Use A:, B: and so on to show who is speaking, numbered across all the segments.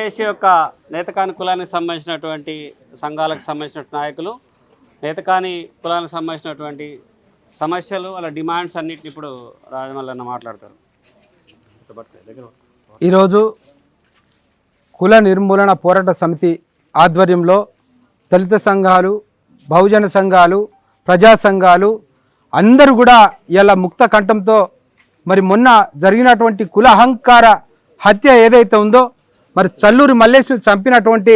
A: వెంకటేష్ యొక్క నేతకాని కులానికి సంబంధించినటువంటి సంఘాలకు సంబంధించిన నాయకులు నేతకాని కులానికి సంబంధించినటువంటి సమస్యలు వాళ్ళ డిమాండ్స్ అన్నిటిని ఇప్పుడు రాజమల్లన్న మాట్లాడతారు.
B: ఈరోజు కుల నిర్మూలన పోరాట సమితి ఆధ్వర్యంలో దళిత సంఘాలు బహుజన సంఘాలు ప్రజా సంఘాలు అందరూ కూడా ఇలా ముక్త కంఠంతో మరి మొన్న జరిగినటువంటి కుల అహంకార హత్య ఏదైతే ఉందో మరి చల్లూరి మల్లేశ్వరి చంపినటువంటి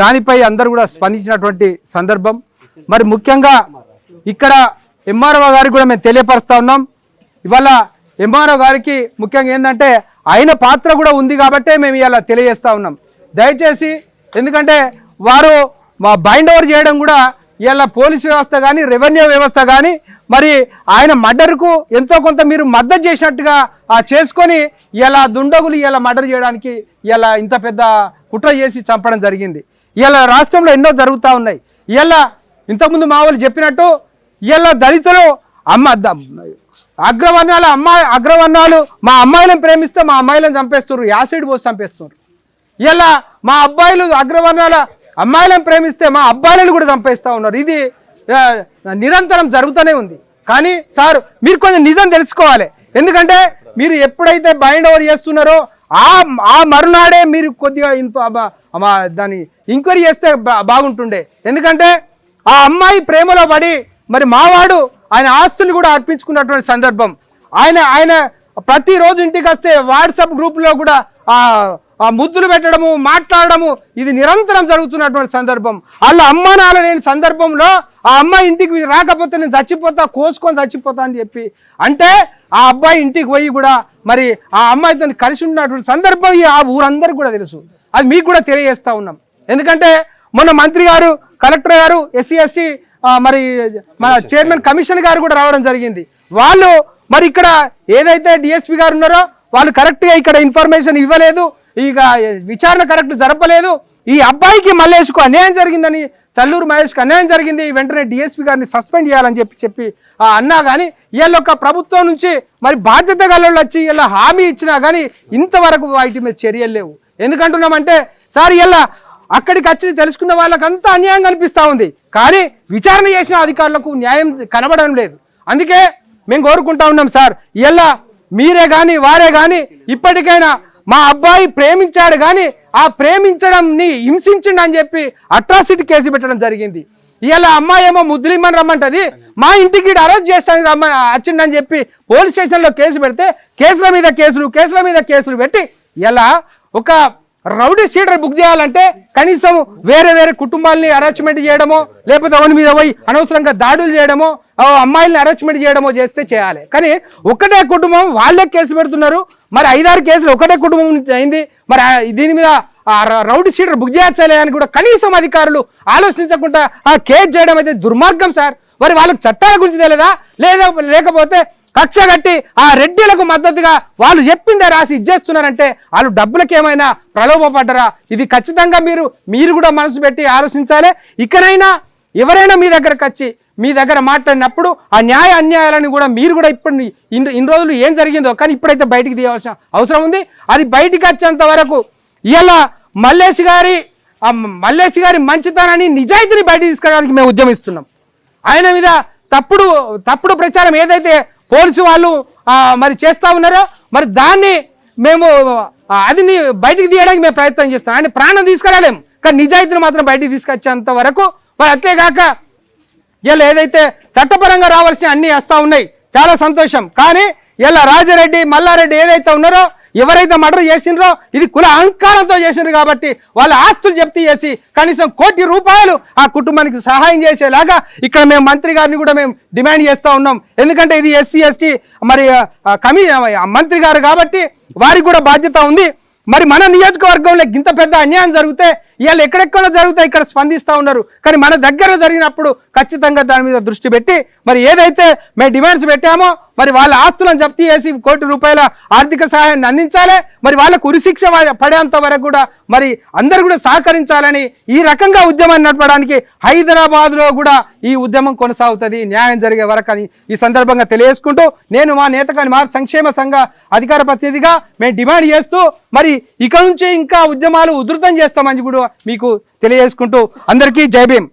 B: దానిపై అందరూ కూడా స్పందించినటువంటి సందర్భం. మరి ముఖ్యంగా ఇక్కడ ఎంఆర్ఓ గారికి కూడా మేము తెలియపరుస్తూ ఉన్నాం. ఇవాళ ఎంఆర్ఓ గారికి ముఖ్యంగా ఏంటంటే ఆయన పాత్ర కూడా ఉంది కాబట్టే మేము ఇలా తెలియజేస్తూ ఉన్నాం. దయచేసి ఎందుకంటే వారు మా బైండ్ ఓవర్ చేయడం కూడా ఇలా పోలీసు వ్యవస్థ కానీ రెవెన్యూ వ్యవస్థ కానీ మరి ఆయన మర్డర్కు ఎంతో కొంత మీరు మద్దతు చేసినట్టుగా ఆ చేసుకొని ఇలా దుండగులు ఇలా మర్డర్ చేయడానికి ఇలా ఇంత పెద్ద కుట్ర చేసి చంపడం జరిగింది. ఇలా రాష్ట్రంలో ఎన్నో జరుగుతూ ఉన్నాయి. ఇలా ఇంతకుముందు మా వాళ్ళు చెప్పినట్టు ఇలా దళితులు అమ్మ అగ్రవర్ణాలు అగ్రవర్ణాల అమ్మాయి అగ్రవర్ణాలు మా అమ్మాయిలను ప్రేమిస్తే మా అమ్మాయిలను చంపేస్తున్నారు యాసిడ్ పోసి చంపేస్తున్నారు ఇలా మా అబ్బాయిలు అగ్రవర్ణాల అమ్మాయిలను ప్రేమిస్తే మా అబ్బాయిలను కూడా చంపేస్తూ ఉన్నారు. ఇది నిరంతరం జరుగుతూనే ఉంది. కానీ సార్ మీరు కొంచెం నిజం తెలుసుకోవాలి. ఎందుకంటే మీరు ఎప్పుడైతే బైండ్ ఓవర్ చేస్తున్నారో ఆ ఆ మరునాడే మీరు కొద్దిగా ఇన్ఫ- దాన్ని ఎంక్వైరీ చేస్తే బాగుంటుండే. ఎందుకంటే ఆ అమ్మాయి ప్రేమలో పడి మరి మావాడు ఆయన ఆస్తులు కూడా అర్పించుకున్నటువంటి సందర్భం. ఆయన ఆయన ప్రతిరోజు ఇంటికి వస్తే వాట్సాప్ గ్రూప్లో కూడా ముద్దులు పెట్టడము మాట్లాడడము ఇది నిరంతరం జరుగుతున్నటువంటి సందర్భం. వాళ్ళ అమ్మ నాన్న లేని సందర్భంలో ఆ అమ్మాయి ఇంటికి రాకపోతే నేను చచ్చిపోతా కోసుకొని చచ్చిపోతా అని చెప్పి. అంటే ఆ అబ్బాయి ఇంటికి పోయి కూడా మరి ఆ అమ్మాయితో కలిసి ఉన్నటువంటి సందర్భం ఆ ఊరందరికీ కూడా తెలుసు. అది మీకు కూడా తెలియజేస్తా ఉన్నాం. ఎందుకంటే మొన్న మంత్రి గారు కలెక్టర్ గారు ఎస్సీ ఎస్టీ మరి మన చైర్మన్ కమిషన్ గారు కూడా రావడం జరిగింది. వాళ్ళు మరి ఇక్కడ ఏదైతే డిఎస్పి గారు ఉన్నారో వాళ్ళు కరెక్ట్గా ఇక్కడ ఇన్ఫర్మేషన్ ఇవ్వలేదు. ఇక విచారణ కరెక్ట్ జరపలేదు. ఈ అబ్బాయికి మల్లేష్కు అన్యాయం జరిగిందని చల్లూరు మహేష్కి అన్యాయం జరిగింది వెంటనే డిఎస్పీ గారిని సస్పెండ్ చేయాలని చెప్పి చెప్పి ఆ అన్నా కానీ వీళ్ళొక్క ప్రభుత్వం నుంచి మరి బాధ్యత గలలో వచ్చి వీళ్ళ హామీ ఇచ్చినా కానీ ఇంతవరకు వాటి మీద చర్యలు లేవు. ఎందుకంటున్నామంటే సార్ ఇలా అక్కడికి వచ్చి తెలుసుకున్న వాళ్ళకంతా అన్యాయం కనిపిస్తూ ఉంది. కానీ విచారణ చేసిన అధికారులకు న్యాయం కనబడడం లేదు. అందుకే మేము కోరుకుంటా ఉన్నాం సార్ ఇలా మీరే కానీ వారే కానీ ఇప్పటికైనా మా అబ్బాయి ప్రేమించాడు కానీ ఆ ప్రేమించడంని హింసించండి అని చెప్పి అట్రాసిటీ కేసు పెట్టడం జరిగింది. ఇలా అమ్మాయి ఏమో ముద్దులిమ్మని రమ్మంటది మా ఇంటికి అరెస్ట్ చేస్తాను రమ్మ వచ్చిండని చెప్పి పోలీస్ స్టేషన్లో కేసు పెడితే కేసుల మీద కేసులు కేసుల మీద కేసులు పెట్టి ఇలా ఒక రౌడీ సీడర్ బుక్ చేయాలంటే కనీసం వేరే వేరే కుటుంబాలని అరేంజ్మెంట్ చేయడమో లేకపోతే అవని మీద పోయి అనవసరంగా దాడులు చేయడమో అమ్మాయిల్ని అరెస్ట్మెంట్ చేయడమో చేస్తే చేయాలి. కానీ ఒకటే కుటుంబం వాళ్ళే కేసు పెడుతున్నారు. మరి ఐదారు కేసులు ఒకటే కుటుంబం అయింది. మరి దీని మీద రౌడీ సీటర్ బుక్ చేయాలి అని కూడా కనీసం అధికారులు ఆలోచించకుండా ఆ కేసు చేయడం అయితే దుర్మార్గం సార్. మరి వాళ్ళకి చట్టాల గురించి తెలియదా లేదా లేకపోతే కక్ష కట్టి ఆ రెడ్డిలకు మద్దతుగా వాళ్ళు చెప్పిందే రాసి ఇచ్చేస్తున్నారంటే వాళ్ళు డబ్బులకు ఏమైనా ప్రలోభపడ్డరా? ఇది ఖచ్చితంగా మీరు మీరు కూడా మనసు పెట్టి ఆలోచించాలి. ఇకనైనా ఎవరైనా మీ దగ్గరకు వచ్చి మీ దగ్గర మాట్లాడినప్పుడు ఆ న్యాయ అన్యాయాలను కూడా మీరు కూడా ఇప్పుడు ఇన్ని ఇన్ని రోజులు ఏం జరిగిందో కానీ ఇప్పుడైతే బయటికి తీయవలసిన అవసరం ఉంది. అది బయటికి వచ్చేంత వరకు ఇలా మల్లేష్ గారి ఆ మల్లేష్ గారి మంచితనాన్ని నిజాయితీని బయటికి తీసుకురావడానికి మేము ఉద్యమిస్తున్నాం. ఆయన మీద తప్పుడు తప్పుడు ప్రచారం ఏదైతే పోలీసు వాళ్ళు మరి చేస్తూ ఉన్నారో మరి దాన్ని మేము అది బయటికి తీయడానికి మేము ప్రయత్నం చేస్తాం ఆయన ప్రాణం తీసుకురాలేము కానీ నిజాయితీని మాత్రం బయటికి తీసుకొచ్చేంత వరకు మరి అంతేగాక ఇలా ఏదైతే చట్టపరంగా రావాల్సిన అన్ని వస్తూ ఉన్నాయి చాలా సంతోషం. కానీ ఇలా రాజారెడ్డి మల్లారెడ్డి ఏదైతే ఉన్నారో ఎవరైతే మర్డర్ చేసిండ్రో ఇది కుల అహంకారంతో చేసిండ్రు కాబట్టి వాళ్ళ ఆస్తులు జప్తీ చేసి కనీసం కోటి రూపాయలు ఆ కుటుంబానికి సహాయం చేసేలాగా ఇక్కడ మేము మంత్రి గారిని కూడా మేము డిమాండ్ చేస్తూ ఉన్నాం. ఎందుకంటే ఇది ఎస్సీ ఎస్టీ మరి కమి ఆ, మంత్రి గారు కాబట్టి వారికి కూడా బాధ్యత ఉంది. మరి మన నియోజకవర్గంలో ఇంత పెద్ద అన్యాయం జరిగితే ఇవాళ ఎక్కడెక్కడ జరుగుతాయి ఇక్కడ స్పందిస్తూ ఉన్నారు. కానీ మన దగ్గర జరిగినప్పుడు ఖచ్చితంగా దాని మీద దృష్టి పెట్టి మరి ఏదైతే మేము డిమాండ్స్ పెట్టామో మరి వాళ్ళ ఆస్తులను జప్తి చేసి కోటి రూపాయల ఆర్థిక సహాయాన్ని అందించాలి. మరి వాళ్ళకు ఉరిశిక్ష పడేంత వరకు కూడా మరి అందరు కూడా సహకరించాలని ఈ రకంగా ఉద్యమాన్ని నడపడానికి హైదరాబాద్లో కూడా ఈ ఉద్యమం కొనసాగుతుంది న్యాయం జరిగే వరకు అని ఈ సందర్భంగా తెలియజేసుకుంటూ నేను మా నేతకాని మా సంక్షేమ సంఘ అధికార ప్రతినిధిగా మేము డిమాండ్ చేస్తూ మరి ఇక నుంచి ఇంకా ఉద్యమాలు ఉధృతం చేస్తామని కూడా మీకు తెలియజేసుకుంటూ అందరికీ జై భీమ్.